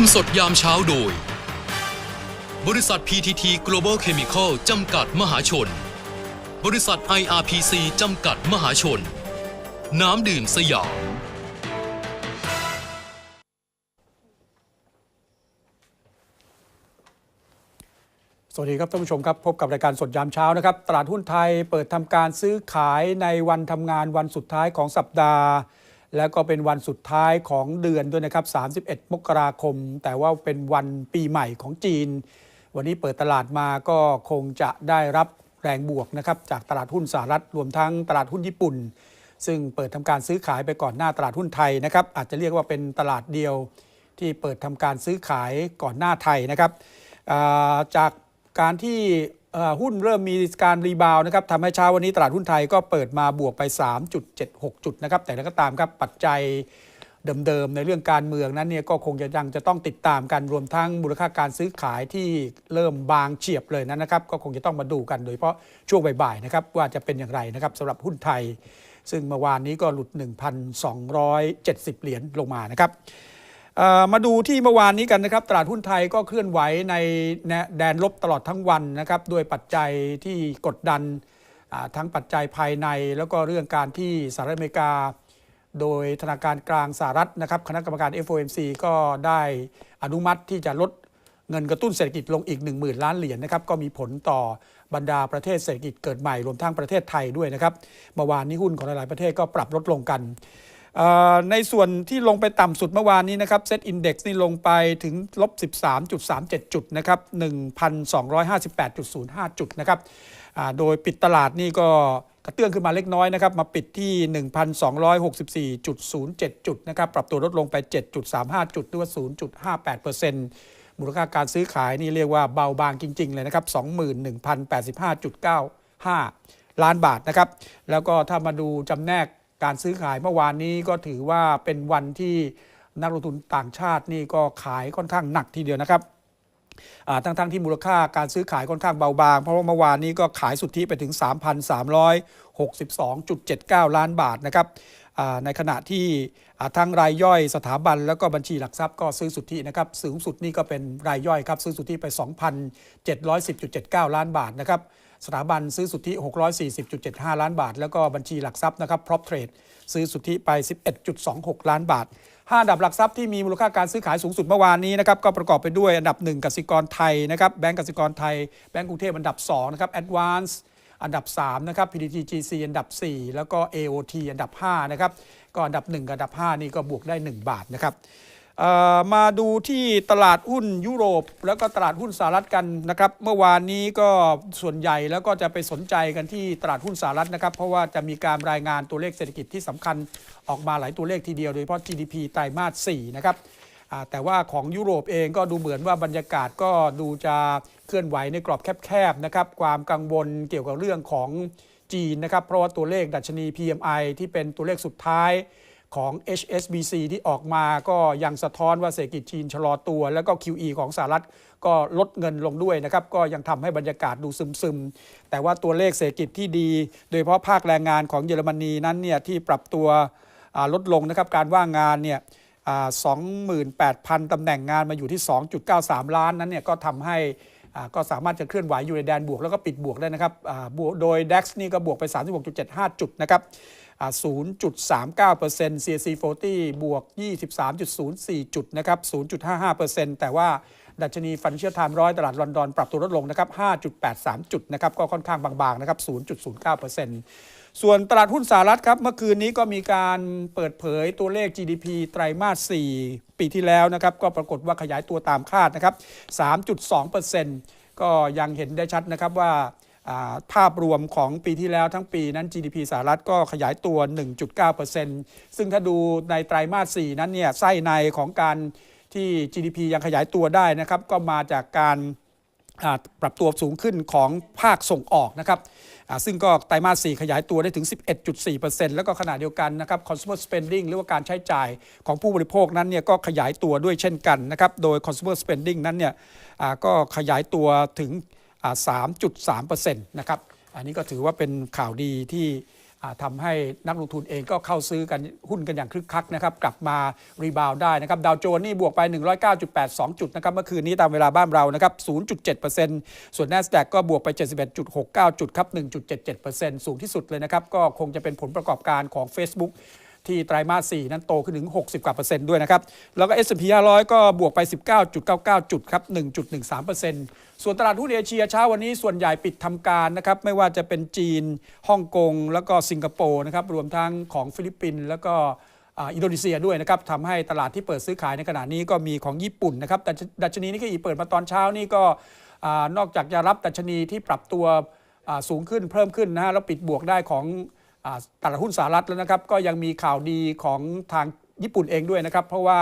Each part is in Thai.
มสดยามเช้าโดย บริษัท PTT Global Chemical จำกัดมหาชน บริษัท IRPC จำกัดมหาชน น้ำดื่มสยามสวัสดีครับท่านผู้ชมครับ พบกับรายการสดยามเช้านะครับ ตลาดหุ้นไทยเปิดทำการซื้อขายในวันทำงานวันสุดท้ายของสัปดาห์ แล้วก็เป็นวันสุดท้ายของเดือนด้วยนะครับ 31 มกราคม แต่ว่าเป็นวันปีใหม่ของจีน วันนี้เปิดตลาดมาก็คงจะได้รับแรงบวกนะครับจากตลาดหุ้นสหรัฐรวมทั้งตลาดหุ้นญี่ปุ่น ซึ่งเปิดทำการซื้อขายไปก่อนหน้าตลาดหุ้นไทยนะครับ อาจจะเรียกว่าเป็นตลาดเดียวที่เปิดทำการซื้อขายก่อนหน้าไทยนะครับ จากการที่ หุ้นเริ่มมีการรีบาวด์นะครับทำให้เช้าวันนี้ตลาดหุ้นไทยก็เปิดมาบวกไป 3.76 จุดนะครับ แต่แล้วก็ตามครับปัจจัยเดิมๆ ในเรื่องการเมืองนั้นเนี่ยก็คงจะยังจะต้องติดตามกันรวมทั้งมูลค่าการซื้อขายที่เริ่มบางเฉียบเลยนั้นนะครับ ก็คงจะต้องมาดูกันโดยเฉพาะช่วงบ่ายๆนะครับว่าจะเป็นอย่างไรนะครับสำหรับหุ้นไทย ซึ่งเมื่อวานนี้ก็หลุด 1,270 เหรียญลงมานะครับ มาดูที่เมื่อวานนี้กันนะครับตลาดหุ้นไทยก็เคลื่อนไหวในแดนลบตลอดทั้งวันนะครับด้วยปัจจัยที่กดดันทั้งปัจจัยภายใน แล้วก็เรื่องการที่สหรัฐอเมริกา โดยธนาคารกลางสหรัฐนะครับคณะกรรมการ FOMC ก็ได้อนุมัติที่จะลดเงินกระตุ้นเศรษฐกิจลงอีก 1 0,000 ล้านเหรียญนะครับก็มีผลต่อบรรดาประเทศเศรษฐกิจเกิดใหม่รวมทั้งประเทศไทยด้วยนะครับเมื่อวานนี้หุ้นของหลายๆประเทศก็ปรับลดลงกัน ในส่วนที่ลงไปต่ำสุดเมื่อวานนี้นะครับเซตอินดี x นี่ลงไปถึงลบ 13.37 จุดนะครับ 1,258.05 จุดนะครับโดยปิดตลาดนี่ก็กระเตื้องขึ้นมาเล็กน้อยนะครับ มาปิดที่ 1,264.07 จุดนะครับ ปรับตัวลดลงไป 7.35 จุดหรือว่า 0.58%มูลค่าการซื้อขายนี่เรียกว่าเบาบางจริง ๆ เลยนะครับ 21,085.95 ล้านบาทนะครับ แล้วก็ถ้ามาดูจำแนก การซื้อขายเมื่อวานนี้ก็ถือว่าเป็นวันที่นักลงทุนต่างชาตินี่ก็ขายค่อนข้างหนักทีเดียวนะครับทั้งๆที่มูลค่าการซื้อขายค่อนข้างเบาบาง เพราะว่าเมื่อวานนี้ก็ขายสุทธิไปถึง 3,362.79 ล้านบาทนะครับในขณะที่ทั้งรายย่อยสถาบันแล้วก็บัญชีหลักทรัพย์ก็ซื้อสุทธินะครับสูงสุดนี่ก็เป็นรายย่อยครับซื้อสุทธิไป 2,710.79 ล้านบาทนะครับ สถาบันซื้อสุทธิ 640.75 ล้านบาท แล้วก็บัญชีหลักทรัพย์นะครับ prop trade ซื้อสุทธิไป 11.26 ล้านบาท5อันดับหลักทรัพย์ที่มีมูลค่าการซื้อขายสูงสุดเมื่อวานนี้นะครับก็ประกอบไปด้วยอันดับ 1กสิกรไทยนะครับแบงก์กสิกรไทยแบงก์กรุงเทพอันดับ2นะครับ advance อันดับ 3 นะครับ PTTGC อันดับ 4 แล้วก็ AOT อันดับ 5 นะครับ ก็อันดับ 1 กับอันดับ 5 นี่ก็บวกได้ 1 บาทนะครับ มาดูที่ตลาดหุ้นยุโรป แล้วก็ตลาดหุ้นสหรัฐกันนะครับเมื่อวานนี้ก็ส่วนใหญ่แล้วก็จะไปสนใจกันที่ตลาดหุ้นสหรัฐนะครับ เพราะว่าจะมีการรายงานตัวเลขเศรษฐกิจที่สำคัญออกมาหลายตัวเลขทีเดียวโดยเฉพาะ GDP ไตรมาส4นะครับแต่ว่าของยุโรปเองก็ดูเหมือนว่าบรรยากาศก็ดูจะเคลื่อนไหวในกรอบแคบๆนะครับความกังวลเกี่ยวกับเรื่องของจีนนะครับเพราะว่าตัวเลขดัชนี PMI ที่เป็นตัวเลขสุดท้าย ของ HSBC ที่ออกมาก็ยังสะท้อนว่าเศรษฐกิจจีนชะลอตัว แล้วก็ QE ของสหรัฐก็ลดเงินลงด้วยนะครับ ก็ยังทำให้บรรยากาศดูซึมๆ แต่ว่าตัวเลขเศรษฐกิจที่ดี โดยเฉพาะภาคแรงงานของเยอรมนีนั้นเนี่ยที่ปรับตัวลดลงนะครับ การว่างงานเนี่ย28,000 ตำแหน่งงานมาอยู่ที่ 2.93 ล้านนั้นเนี่ยก็ทำให้ก็สามารถจะเคลื่อนไหวอยู่ในแดนบวกแล้วก็ปิดบวกได้นะครับบวกโดย DAX นี่ก็บวกไป 36.75 จุดนะครับ 0.39% CAC 40 บวก 23.04 จุดนะครับ 0.55%แต่ว่าดัชนี Financial Times ร้อยตลาดลอนดอนปรับตัวลดลงนะครับ 5.83 จุดนะครับ ก็ค่อนข้างบางๆ นะครับ 0.09%ส่วนตลาดหุ้นสหรัฐครับ เมื่อคืนนี้ก็มีการเปิดเผยตัวเลข GDP ไตรมาส 4 ปีที่แล้วนะครับ ก็ปรากฏว่าขยายตัวตามคาดนะครับ 3.2%ก็ยังเห็นได้ชัดนะครับว่า ภาพรวมของปีที่แล้วทั้งปีนั้น GDP สหรัฐก็ขยายตัว 1.9%ซึ่งถ้าดูในไตรมาส 4 นั้นเนี่ยไส้ในของการที่ GDP ยังขยายตัวได้นะครับ ก็มาจากการปรับตัวสูงขึ้นของภาคส่งออกนะครับซึ่งก็ไตรมาส 4 ขยายตัวได้ถึง 11.4%แล้วก็ขณะเดียวกันนะครับ consumer spending หรือว่าการใช้จ่ายของผู้บริโภคนั้นเนี่ยก็ขยายตัวด้วยเช่นกันนะครับ โดย consumer spending นั้นเนี่ยก็ขยายตัวถึง 3.3%นะครับ อันนี้ก็ถือว่าเป็นข่าวดีที่ทำาให้นักลงทุนเองก็เข้าซื้อกันหุ้นกันอย่างคึกคักนะครับ กลับมารีบาวได้นะครับ ดาวโจนส์นี่บวกไป 109.82 จุดนะครับ เมื่อคืนนี้ตามเวลาบ้านเรานะครับ 0.7%ส่วน NASDAQ ก็บวกไป 71.69 จุดครับ 1.77%สูงที่สุดเลยนะครับ ก็คงจะเป็นผลประกอบการของ Facebook ที่ไตรมาส 4 นั้นโตขึ้นถึง 60 กว่าเปอร์เซ็นต์ด้วยนะครับ แล้วก็ S&P 500 ก็บวกไป 19.99 จุดครับ 1.13%ส่วนตลาดหุ้นเอเชียเช้าวันนี้ส่วนใหญ่ปิดทำการนะครับ ไม่ว่าจะเป็นจีนฮ่องกงแล้วก็สิงคโปร์นะครับรวมทั้งของฟิลิปปินส์แล้วก็อินโดนีเซียด้วยนะครับทำให้ตลาดที่เปิดซื้อขายในขณะนี้ก็มีของญี่ปุ่นนะครับแต่ดัชนีนิกเกอีเปิดมาตอนเช้านี่ก็นอกจากจะรับดัชนีที่ปรับตัวสูงขึ้นเพิ่มขึ้นนะฮะแล้วปิดบวกได้ของ ตลาดหุ้นสหรัฐแล้วนะครับ ก็ยังมีข่าวดีของทางญี่ปุ่นเองด้วยนะครับ เพราะว่า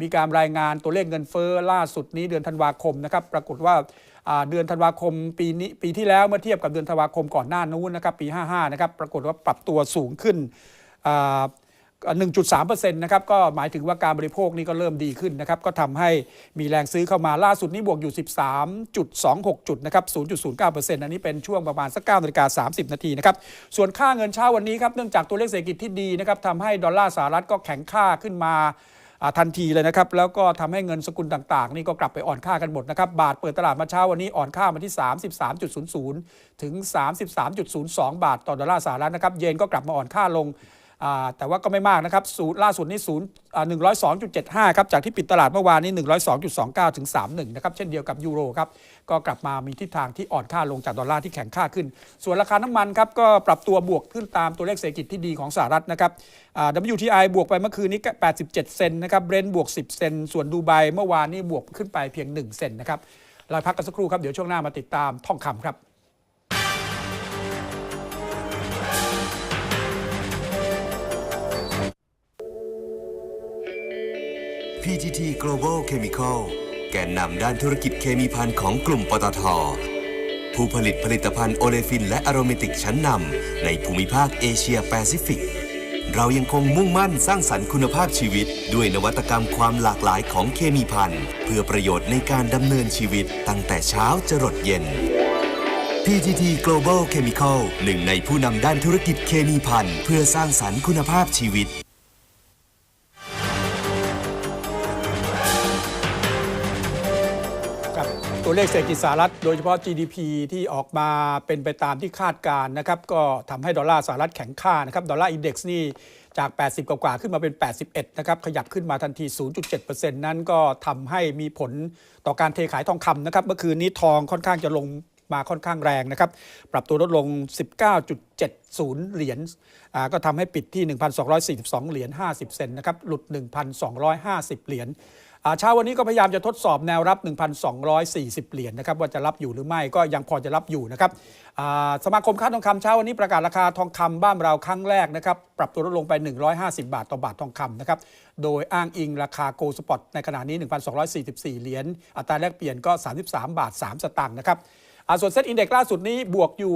มีการรายงานตัวเลขเงินเฟ้อล่าสุดนี้เดือนธันวาคมนะครับ ปรากฏว่าเดือนธันวาคมปีนี้ปีที่แล้วเมื่อเทียบกับเดือนธันวาคมก่อนหน้านู้นนะครับปี 55 นะครับ ปรากฏว่าปรับตัวสูงขึ้น 1.3%นะครับก็หมายถึงว่าการบริโภคนี่ก็เริ่มดีขึ้นนะครับก็ทำให้มีแรงซื้อเข้ามาล่าสุดนี้บวกอยู่ 13.26 จุดนะครับ 0.09%อันนี้เป็นช่วงประมาณสัก9นาฬิกา30 นาทีนะครับส่วนค่าเงินเช้าวันนี้ครับเนื่องจากตัวเลขเศรษฐกิจที่ดีนะครับทำให้ดอลลาร์สหรัฐก็แข็งค่าขึ้นมาทันทีเลยนะครับ แล้วก็ทำให้เงินสกุลต่างๆ นี่ก็กลับไปอ่อนค่ากันหมดนะครับ บาทเปิดตลาดมาเช้าวันนี้อ่อนค่ามาที่ 33.00 ถึง 33.02 บาทต่อดอลลาร์สหรัฐนะครับ เยนก็กลับมาอ่อนค่าลง แต่ว่าก็ไม่มากนะครับศูนย์ล่าสุดนี่ศูนย์อ่า102.75ครับ จากที่ปิดตลาดเมื่อวานนี้102.29ถึง31นะครับ เช่นเดียวกับยูโรครับ ก็กลับมามีทิศทางที่อ่อนค่าลงจากดอลลาร์ที่แข็งค่าขึ้น ส่วนราคาน้ำมันครับ ก็ปรับตัวบวกขึ้นตามตัวเลขเศรษฐกิจที่ดีของสหรัฐนะครับ WTI บวกไปเมื่อคืนนี้ 87 เซนนะครับ เบรนท์บวก 10 เซน ส่วนดูไบเมื่อวานนี้บวกขึ้นไปเพียง 1 เซนนะครับเราพักกันสักครู่ครับ เดี๋ยวช่วงหน้ามาติดตามทองคำครับ PTT Global Chemical แกนนำด้านธุรกิจเคมีภัณฑ์ของกลุ่มปตท ผู้ผลิตผลิตภัณฑ์โอเลฟิน และอโรเมติกชั้นนำในภูมิภาคเอเชียแปซิฟิก เรายังคงมุ่งมั่นสร้างสรรค์คุณภาพชีวิต ด้วยนวัตกรรมความหลากหลายของเคมีภัณฑ์ เพื่อประโยชน์ในการดำเนินชีวิตตั้งแต่เช้าจรดเย็น PTT Global Chemical หนึ่งในผู้นำด้านธุรกิจเคมีภัณฑ์ เพื่อสร้างสรรค์คุณภาพชีวิต ตัวเลขเศรษฐกิจสหรัฐโดยเฉพาะ GDP ที่ออกมาเป็นไปตามที่คาดการนะครับ ก็ทำให้ดอลลาร์สหรัฐแข็งค่านะครับ ดอลลาร์อินเด็กซ์นี่จาก 80 กว่าขึ้นมาเป็น 81 นะครับ ขยับขึ้นมาทันที 0.7%นั้นก็ทำให้มีผลต่อการเทขายทองคำนะครับ เมื่อคืนนี้ทองค่อนข้างจะลงมาค่อนข้างแรงนะครับ ปรับตัวลดลง 19.70 เหรียญก็ทำให้ปิดที่ 1,242 เหรียญ 50 เซนต์นะครับ หลุด 1,250 เหรียญ เช้าวันนี้ก็พยายามจะทดสอบแนวรับ 1,240 เหรียญนะครับว่าจะรับอยู่หรือไม่ก็ยังพอจะรับอยู่นะครับอาสมาคมค้าทองคำเช้าวันนี้ประกาศราคาทองคำบ้านเราครั้งแรกนะครับปรับตัวลดลงไป 150 บาทต่อบาททองคำนะครับโดยอ้างอิงราคาโกลสปอตในขณะนี้ 1,244 เหรียญอัตราแลกเปลี่ยนก็ 33 บาท 3 สตางค์นะครับอาส่วนเซ็ตอินเด็กซ์ล่าสุดนี้บวกอยู่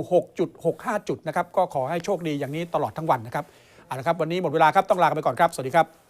6.65 จุดนะครับก็ขอให้โชคดีอย่างนี้ตลอดทั้งวันนะครับเอาละครับวันนี้หมดเวลาครับต้องลาไปก่อนครับสวัสดีครับ